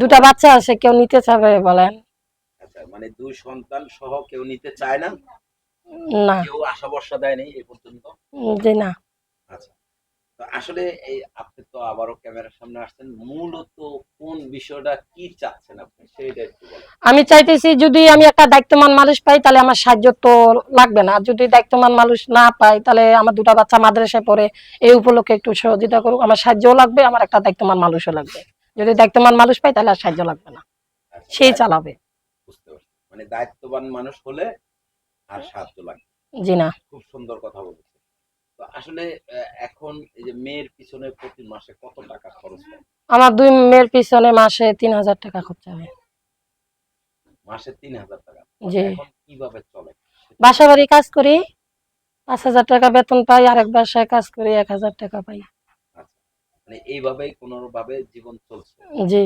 দুটা বাচ্চা আছে কেউ নিতে চাবে বলেন। আচ্ছা মানে দুই সন্তান সহ কেউ নিতে চায় না? না। কেউ আশা ভরসা দেয়নি এই পর্যন্ত? জি না। আচ্ছা তো আসলে এই আপনি তো আবারও ক্যামেরার সামনে আসছেন মূলত কোন বিষয়টা কি চাচ্ছেন আপনি সেইটা একটু বলেন। আমি চাইতেছি যদি আমি একটা দায়িত্বমান মানুষ পাই তাহলে আমার সাহায্য তো লাগবে না। যদি দায়িত্বমান মানুষ না পাই তাহলে আমার দুটা বাচ্চা মাদ্রাসায় পড়ে এই উপলক্ষে একটু সহযোগিতা করুক। আমার সাহায্যও লাগবে আমার একটা দায়িত্বমান মানুষও লাগবে। যদি দায়িত্বমান মানুষ পাই তাহলে আর সাহায্য লাগবে না। আচ্ছা, সেই চালাবে। বুঝতে মানে দায়িত্ববান মানুষ হলে আর সাহায্য লাগে জি না। খুব সুন্দর কথা বলেছে তো আসলে এখন এই যে মেয়ের পিছনে প্রতি মাসে কত টাকা খরচ হয়? আমার দুই মেয়ের পিছনে মাসে তিন হাজার টাকা খরচা হয়। মাসে তিন হাজার টাকা। জি। এখন কীভাবে চলে? বাসা বাড়ি কাজ করি পাঁচ হাজার টাকা বেতন পাই আরেক বাসায় কাজ করি এক হাজার টাকা পাই। আচ্ছা মানে এইভাবেই কোনোভাবে জীবন চলছে। জি।